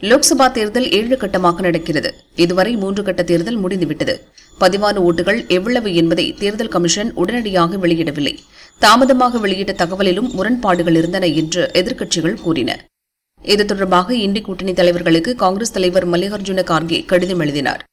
லோக்சபா தேர்தல் ஏழு கட்டமாக நடக்கிறது. இதுவரை மூன்று கட்ட தேர்தல் முடிந்துவிட்டது. பதிவான ஓட்டுகள் எவ்வளவு என்பதை தேர்தல் கமிஷன் உடனடியாக வெளியிடவில்லை. தாமதமாக வெளியிட்ட தகவலிலும் முரண்பாடுகள் இருந்தன என்று எதிர்க்கட்சிகள் கூறின. இது தொடர்பாக இந்தி கூட்டணி தலைவர்களுக்கு காங்கிரஸ் தலைவர் மல்லிகார்ஜுன கார்கே கடிதம் எழுதினார்.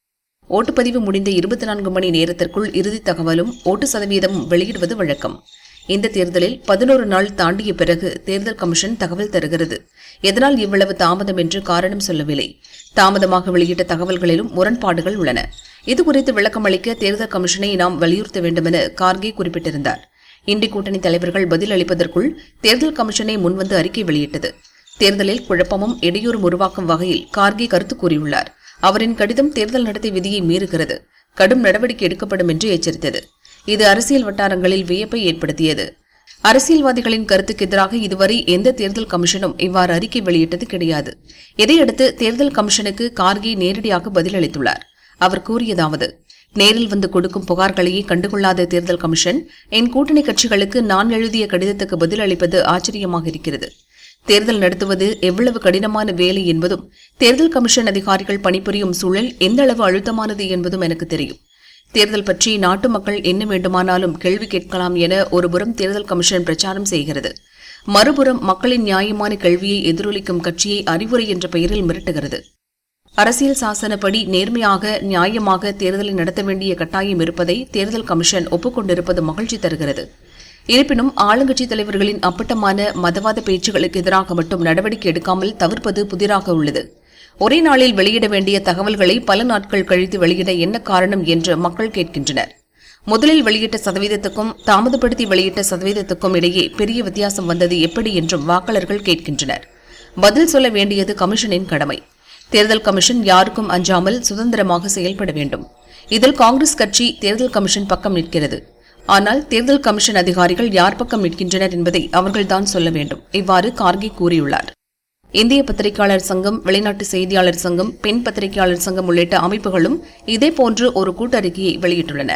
ஓட்டுப்பதிவு முடிந்த இருபத்தி நான்கு மணி நேரத்திற்குள் இறுதி தகவலும் ஓட்டு சதவீதமும் வெளியிடுவது வழக்கம். இந்த தேர்தலில் பதினோரு நாள் தாண்டிய பிறகு தேர்தல் கமிஷன் தகவல் தருகிறது. எதனால் இவ்வளவு தாமதம் என்று காரணம் சொல்லவில்லை. தாமதமாக வெளியிட்ட தகவல்களிலும் முரண்பாடுகள் உள்ளன. இதுகுறித்து விளக்கமளிக்க தேர்தல் கமிஷனை நாம் வலியுறுத்த வேண்டுமென கார்கே குறிப்பிட்டிருந்தார். இந்தி கூட்டணி தலைவர்கள் பதில் அளிப்பதற்குள் தேர்தல் கமிஷனை முன்வந்து அறிக்கை வெளியிட்டது. தேர்தலில் குழப்பமும் இடையூறும் உருவாக்கும் வகையில் கார்கே கருத்து கூறியுள்ளார். அவரின் கடிதம் தேர்தல் நடத்தை விதியை மீறுகிறது. கடும் நடவடிக்கை எடுக்கப்படும் என்று எச்சரித்தது. இது அரசியல் வட்டாரங்களில் வியப்பை ஏற்படுத்தியது. அரசியல்வாதிகளின் கருத்துக்கு எதிராக இதுவரை எந்த தேர்தல் கமிஷனும் இவ்வாறு அறிக்கை வெளியிட்டது கிடையாது. இதையடுத்து தேர்தல் கமிஷனுக்கு கார்கே நேரடியாக பதிலளித்துள்ளார். அவர் கூறியதாவது நேரில் வந்து கொடுக்கும் புகார்களையே கண்டுகொள்ளாத தேர்தல் கமிஷன் என் கூட்டணி கட்சிகளுக்கு நான் எழுதிய கடிதத்துக்கு பதிலளிப்பது ஆச்சரியமாக இருக்கிறது. தேர்தல் நடத்துவது எவ்வளவு கடினமான வேலை என்பதும் தேர்தல் கமிஷன் அதிகாரிகள் பணிபுரியும் சூழல் எந்த அளவு அழுத்தமானது என்பதும் எனக்கு தெரியும். தேர்தல் பற்றி நாட்டு மக்கள் என்ன வேண்டுமானாலும் கேள்வி கேட்கலாம் என ஒருபுறம் தேர்தல் கமிஷன் பிரச்சாரம் செய்கிறது. மறுபுறம் மக்களின் நியாயமான கேள்வியை எதிரொலிக்கும் கட்சியை அறிவுரை என்ற பெயரில் மிரட்டுகிறது. அரசியல் சாசனப்படி நேர்மையாக நியாயமாக தேர்தலை நடத்த வேண்டிய கட்டாயம் இருப்பதை தேர்தல் கமிஷன் ஒப்புக்கொண்டிருப்பது மகிழ்ச்சி தருகிறது. இருப்பினும் ஆளுங்கட்சி தலைவர்களின் அப்பட்டமான மதவாத பேச்சுகளுக்கு எதிராக மட்டும் நடவடிக்கை எடுக்காமல் தவிர்ப்பது புதிராக உள்ளது. ஒரே நாளில் வெளியிட வேண்டிய தகவல்களை பல நாட்கள் கழித்து வெளியிட என்ன காரணம் என்று மக்கள் கேட்கின்றனர். முதலில் வெளியிட்ட சதவீதத்துக்கும் தாமதப்படுத்தி வெளியிட்ட சதவீதத்துக்கும் இடையே பெரிய வித்தியாசம் வந்தது எப்படி என்றும் வாக்காளர்கள் கேட்கின்றனர். பதில் சொல்ல வேண்டியது கமிஷனின் கடமை. தேர்தல் கமிஷன் யாருக்கும் அஞ்சாமல் சுதந்திரமாக செயல்பட வேண்டும். இதில் காங்கிரஸ் கட்சி தேர்தல் கமிஷன் பக்கம் நிற்கிறது. ஆனால் தேர்தல் கமிஷன் அதிகாரிகள் யார் பக்கம் நிற்கின்றனர் என்பதை அவர்கள்தான் சொல்ல வேண்டும். இவ்வாறு கார்கே கூறியுள்ளார். இந்திய பத்திரிகையாளர் சங்கம் வெளிநாட்டு செய்தியாளர் சங்கம் பெண் பத்திரிகையாளர் சங்கம் உள்ளிட்ட அமைப்புகளும் இதேபோன்று ஒரு கூட்டறிக்கையை வெளியிட்டுள்ளன.